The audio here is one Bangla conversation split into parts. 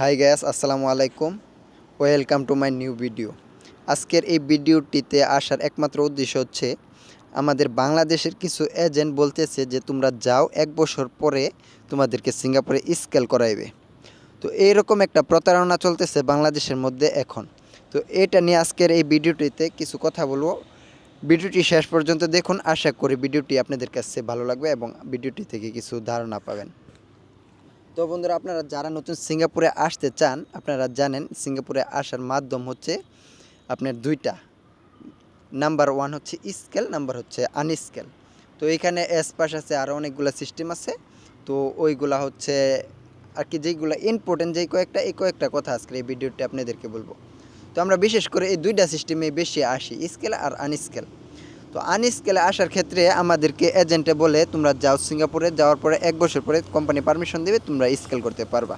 হাই গ্যাস, আসসালামু আলাইকুম। Welcome to my new video. আজকের এই ভিডিওটিতে আসার একমাত্র উদ্দেশ্য হচ্ছে, আমাদের বাংলাদেশের কিছু এজেন্ট বলতেছে যে তোমরা যাও এক বছর পরে তোমাদেরকে সিঙ্গাপুরে স্কেল করাইবে। তো এইরকম একটা প্রতারণা চলতেছে বাংলাদেশের মধ্যে এখন। তো এটা নিয়ে আজকের এই ভিডিওটিতে কিছু কথা বলব। ভিডিওটি শেষ পর্যন্ত দেখুন। আশা করি ভিডিওটি আপনাদের কাছে ভালো লাগবে এবং ভিডিওটি থেকে কিছু ধারণা পাবেন। তো বন্ধুরা, আপনারা যারা নতুন সিঙ্গাপুরে আসতে চান, আপনারা জানেন সিঙ্গাপুরে আসার মাধ্যম হচ্ছে আপনার দুইটা। নাম্বার ওয়ান হচ্ছে স্কেল নাম্বার হচ্ছে আনস্কেল তো এখানে এস পাস আছে আরও অনেকগুলো সিস্টেম আছে। তো ওইগুলা হচ্ছে আর কি, যেইগুলো ইম্পর্টেন্ট যেই কয়েকটা, এই কয়েকটা কথা আজকে এই ভিডিওটি আপনাদেরকে বলব। তো আমরা বিশেষ করে এই দুইটা সিস্টেমে বেশি আসি স্কেল আর আনস্কেল তো আনস্কেলে আসার ক্ষেত্রে আমাদেরকে এজেন্টে বলে, তোমরা যাও সিঙ্গাপুরে। যাওয়ার পরে এক বছর পরে কোম্পানি পারমিশন দেবে, তোমরা স্কেল করতে পারবা।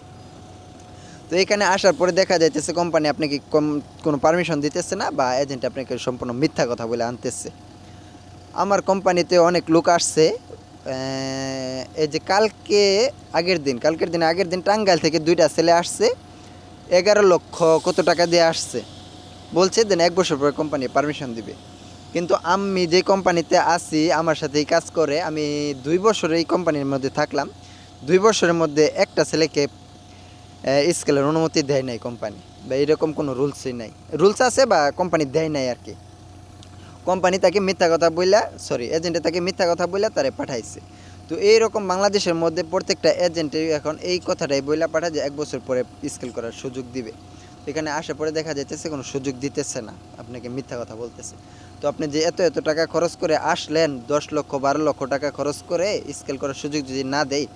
তো এখানে আসার পরে দেখা যাইতেছে কোম্পানি আপনাকে কম, কোনো পারমিশন দিতেছে না বা এজেন্ট আপনাকে সম্পূর্ণ মিথ্যা কথা বলে আনতেছে। আমার কোম্পানিতে অনেক লোক আসছে। এই যে কালকে আগের দিন, কালকের দিন, আগের দিন টাঙ্গাইল থেকে দুইটা ছেলে আসছে। এগারো লক্ষ কত টাকা দিয়ে আসছে? বলছে, দেন এক বছর পরে কোম্পানি পারমিশন দিবে। কিন্তু আমি যে কোম্পানিতে আছি, আমার সাথেই কাজ করে। আমি দুই বছর এই কোম্পানির মধ্যে থাকলাম। দুই বছরের মধ্যে একটা ছেলেকে স্কেলের অনুমতি দেয় নাই কোম্পানি। বা এরকম কোনো রুলসই নাই। রুলস আছে বা কোম্পানি দেয় নাই আর কি। কোম্পানি তাকে মিথ্যা কথা বইলা, সরি, এজেন্টে তাকে মিথ্যা কথা বইলা তারে পাঠাইছে। তো এইরকম বাংলাদেশের মধ্যে প্রত্যেকটা এজেন্টে এখন এই কথাটাই বইলা পাঠায় যে এক বছর পরে স্কেল করার সুযোগ দিবে। এখানে আসার পরে দেখা যাইতেছে কোনো সুযোগ দিতেছে না। আপনাকে মিথ্যা কথা বলতেছে। তো আপনি যে এত এত টাকা খরচ করে আসলেন, দশ লক্ষ, বারো লক্ষ টাকা খরচ করে স্কেল করার সুযোগ যদি না দেয়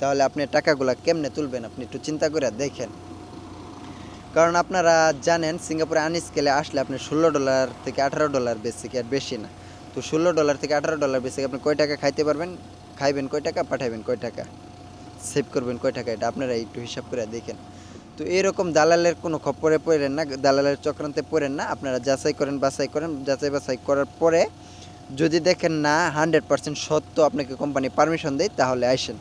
তাহলে আপনি টাকাগুলো কেমনে তুলবেন? আপনি একটু চিন্তা করে দেখেন। কারণ আপনারা জানেন, সিঙ্গাপুরে আনস্কেলে আসলে আপনি ষোলো ডলার থেকে আঠারো ডলার বেশি কি আর বেশি না। তো ষোলো ডলার থেকে আঠারো ডলার বেশি আপনি কয় টাকা খাইতে পারবেন? খাইবেন কয় টাকা, পাঠাইবেন কয় টাকা? সেভ করবেন কয় টাকা? এটা আপনারা একটু হিসাব করে দেখেন। তো এরকম দালালের কোনো খপ্পরে পড়েন না, দালালের চক্রান্তে পড়েন না। আপনারা যাচাই করেন, বাছাই করেন। যাচাই বাছাই করার পরে যদি দেখেন না হান্ড্রেড পার্সেন্ট সত্য আপনাকে কোম্পানি পারমিশন দেয়, তাহলে আসেন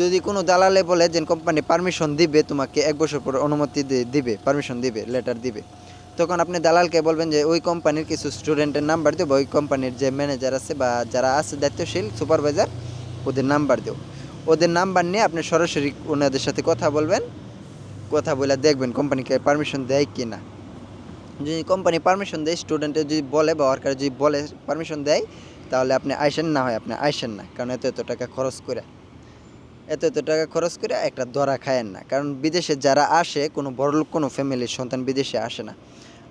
যদি কোনো দালালে বলে যে কোম্পানি পারমিশন দিবে, তোমাকে এক বছর পর অনুমতি দিবে, পারমিশন দিবে, লেটার দিবে। তখন আপনি দালালকে বলবেন যে, ওই কোম্পানির কিছু স্টুডেন্টের নাম্বার দেবো, ওই কোম্পানির যে ম্যানেজার আছে বা যারা আছে, দায়িত্বশীল, সুপারভাইজার, ওদের নাম্বার দেও ওদের নাম্বার নিয়ে আপনি সরাসরি ওনাদের সাথে কথা বলবেন। কথা বলে দেখবেন কোম্পানিকে পারমিশন দেয় কি না যদি কোম্পানি পারমিশন দেয় স্টুডেন্টের যদি বলে বা ওয়ার্কার যদি বলে পারমিশন দেয়, তাহলে আপনি আইসেন না হয়, আপনি আইসেন না। কারণ এত এত টাকা খরচ করে। এত এত টাকা খরচ করে একটা দরা খায়েন না। কারণ বিদেশে যারা আসে, কোনো বড়লোক কোনো ফ্যামিলির সন্তান বিদেশে আসে না।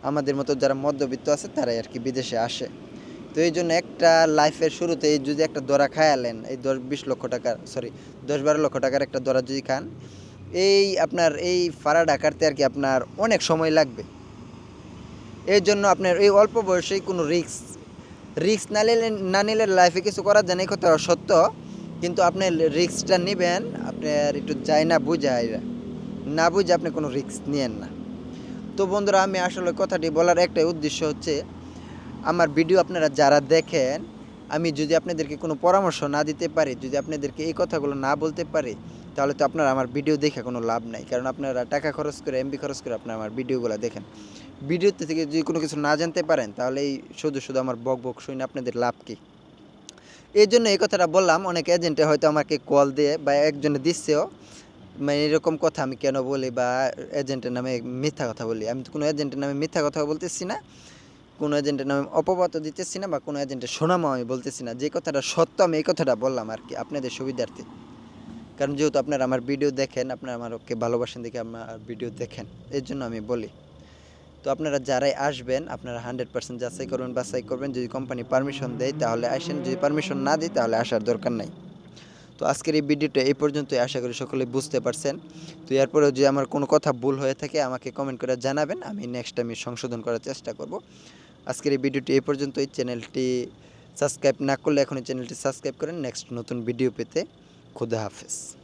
আমাদের মতো যারা মধ্যবিত্ত আছে, তারাই আর কি বিদেশে আসে। তো এই জন্য একটা লাইফের শুরুতে যদি একটা দরা খায়ালেন, এই দশ, বিশ লক্ষ টাকার সরি দশ, বারো লক্ষ টাকার একটা দরা যদি খান এই আপনার এই ফাড়া ডাকারতে আর কি আপনার অনেক সময় লাগবে। এই জন্য আপনার এই অল্প বয়সেই কোনো রিস্ক রিস্ক না নিলে না নিলে লাইফে কিছু করা যায় না কথা সত্য, কিন্তু আপনি রিস্কটা নেবেন আপনার একটু যায় না বুঝায় না বুঝে আপনি কোনো রিস্ক নিয়েন না। তো বন্ধুরা, আমি আসলে কথাটি বলার একটাই উদ্দেশ্য হচ্ছে, আমার ভিডিও আপনারা যারা দেখেন, আমি যদি আপনাদেরকে কোনো পরামর্শ না দিতে পারি, যদি আপনাদেরকে এই কথাগুলো না বলতে পারি তাহলে তো আপনার আমার ভিডিও দেখে কোনো লাভ নাই। কারণ আপনারা টাকা খরচ করে এমবি খরচ করে আপনারা আমার ভিডিওগুলো দেখেন। ভিডিওতে থেকে যদি কোনো কিছু না জানতে পারেন, তাহলে এই শুধু শুধু আমার বক বক শুনে আপনাদের লাভ কী? এই জন্য এই কথাটা বললাম, অনেক এজেন্টে হয়তো আমাকে কল দিয়ে বা একজনে দিচ্ছেও। মানে এরকম কথা আমি কেন বলি বা এজেন্টের নামে মিথ্যা কথা বলি? আমি তো কোনো এজেন্টের নামে মিথ্যা কথা বলতেছি না। কোনো এজেন্টের নামে অপবাদ দিতেছি না বা কোনো এজেন্টের শোনামও আমি বলতেছি না। যে কথাটা সত্য আমি এই কথাটা বললাম আর কি, আপনাদের সুবিধার্থে। কারণ যেহেতু আপনারা আমার ভিডিও দেখেন, আপনারা আমাকে ভালোবাসেন দেখে আমার ভিডিও দেখেন, এর জন্য আমি বলি। তো আপনারা যারাই আসবেন, আপনারা হান্ড্রেড পার্সেন্ট যাচাই করবেন, বাছাই করবেন। যদি কোম্পানি পারমিশন দেয়, তাহলে আসেন। যদি পারমিশন না দেয়, তাহলে আসার দরকার নাই। তো আজকের এই ভিডিওটা এই পর্যন্তই। আশা করি সকলে বুঝতে পারছেন। তো এরপরেও যদি আমার কোনো কথা ভুল হয়ে থাকে, আমাকে কমেন্ট করে জানাবেন। আমি নেক্সট আমি সংশোধন করার চেষ্টা করব। আজকের এই ভিডিওটি এই পর্যন্তই। চ্যানেলটি সাবস্ক্রাইব না করলে এখনই চ্যানেলটি সাবস্ক্রাইব করেন। নেক্সট নতুন ভিডিও পেতে। خداحافظ